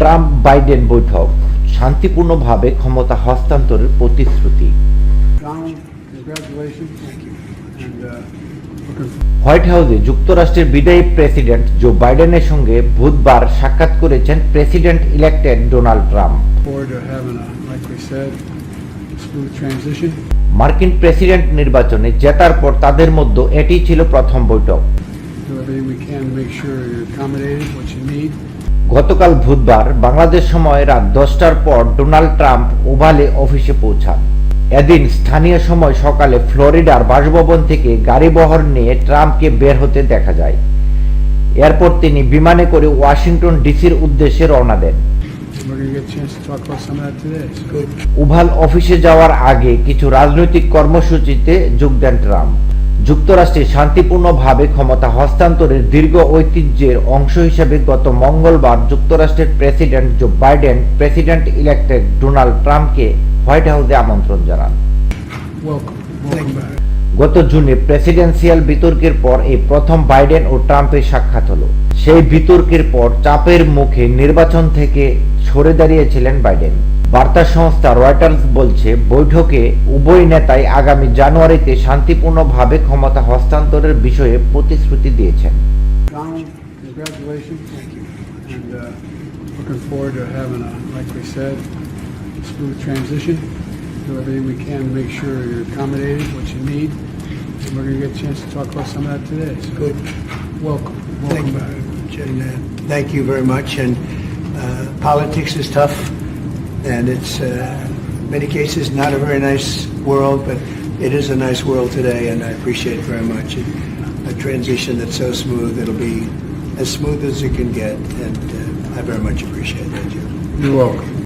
Trump Biden বৈঠক, শান্তিপূর্ণভাবে ক্ষমতা হস্তান্তরের প্রতিশ্রুতি। হোয়াইট হাউসে যুক্তরাষ্ট্রের বিদায়ী প্রেসিডেন্ট জো বাইডেনের সঙ্গে বুধবার সাক্ষাৎ করেছেন প্রেসিডেন্ট ইলেক্টেড ডোনাল্ড ট্রাম্প. মার্কিন প্রেসিডেন্ট নির্বাচনে জেতার পর তাদের মধ্যে এটি ছিল প্রথম বৈঠক। গতকাল বুধবার বাংলাদেশ সময় রাত দশটার পর ডোনাল্ড ট্রাম্প ওভালে অফিসে পৌঁছান। এদিন স্থানীয় সময় সকালে ফ্লোরিডার বাসভবন থেকে গাড়িবহর নিয়ে ট্রাম্পকে বের হতে দেখা যায়। এরপর তিনি বিমানে করে ওয়াশিংটন ডিসির উদ্দেশ্যে রওনা দেন. ওভাল অফিসে যাওয়ার আগে কিছু রাজনৈতিক কর্মসূচিতে যোগ দেন ট্রাম্প। যুক্তরাষ্ট্রে শান্তিপূর্ণভাবে ক্ষমতা হস্তান্তরের দীর্ঘ ঐতিহ্যের অংশ হিসেবে গত মঙ্গলবার যুক্তরাষ্ট্রের president Joe Biden president elected Donald ট্রাম্পকে হোয়াইট হাউসে আমন্ত্রণ জানান. গত জুনে প্রেসিডেন্সিয়াল বিতর্কের পর এই প্রথম বাইডেন ও ট্রাম্পের সাক্ষাৎ হলো সেই বিতর্কের পর চাপের মুখে নির্বাচন থেকে সরে দাঁড়িয়েছিলেন বাইডেন বার্তা সংস্থা রয়টার্স বলছে বৈঠকে উভয় নেতাই আগামী জানুয়ারিতে শান্তিপূর্ণভাবে ক্ষমতা হস্তান্তরের বিষয়ে প্রতিশ্রুতি দিয়েছেন। Uh, politics is tough. And it's, uh, many cases, not a very nice world, but it is a nice world today, and I appreciate it very much. A transition that's so smooth, it'll be as smooth as it can get, and uh, I very much appreciate that. You're welcome.